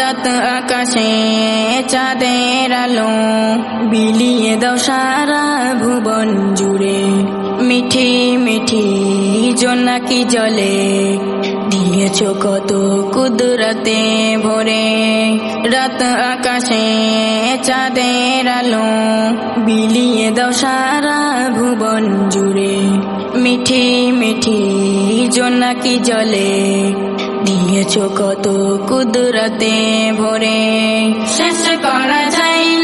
রাত আকাশে চাঁদের আলো বিলিয়ে দাও সারা ভুবন জুড়ে। মিঠি মিঠি জোনাকি জলে? দিয়েছ কত কুদরতে ভরে। রাত আকাশে চাঁদের আলো বিলিয়ে দাও সারা ভুবন জুড়ে। মিঠি মিঠি জোনাকি জলে? দিয়েছ কত কুদরতে ভরে। শেষ করা যায়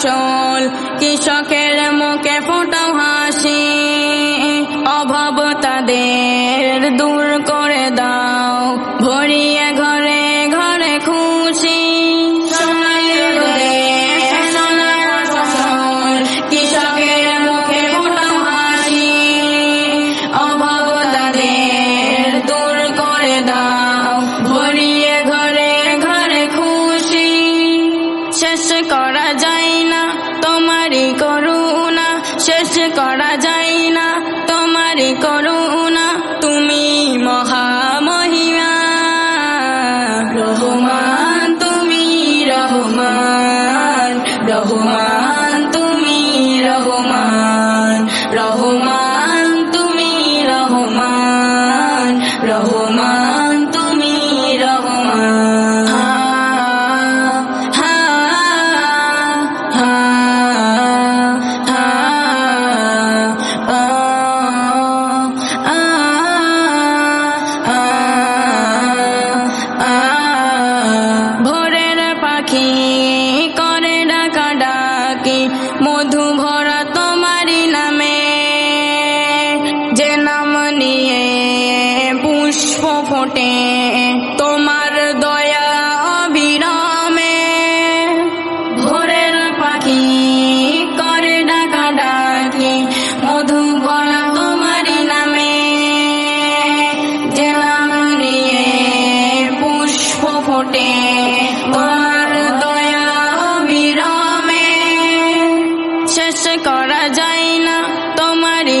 ফসল কৃষকের মুখে ফোটাও হাসি, অভাব তাদের দূর করে দাও, ভরিয়ে ঘরে ঘরে খুশি। করা রোদে করা যায় না তোমারই করুণা তুমি মহামহিমা। রহমান তুমি রহমান রহমান। ফোটে তোমার দয়া অবিরামে। ভোরের পাখি করে ডাকা ডাকি মধু ভরা তোমারই নামে। নিয়ে পুষ্প ফোটে, তোমার দয়া অবিরামে। শেষ করা যায় না তোমারই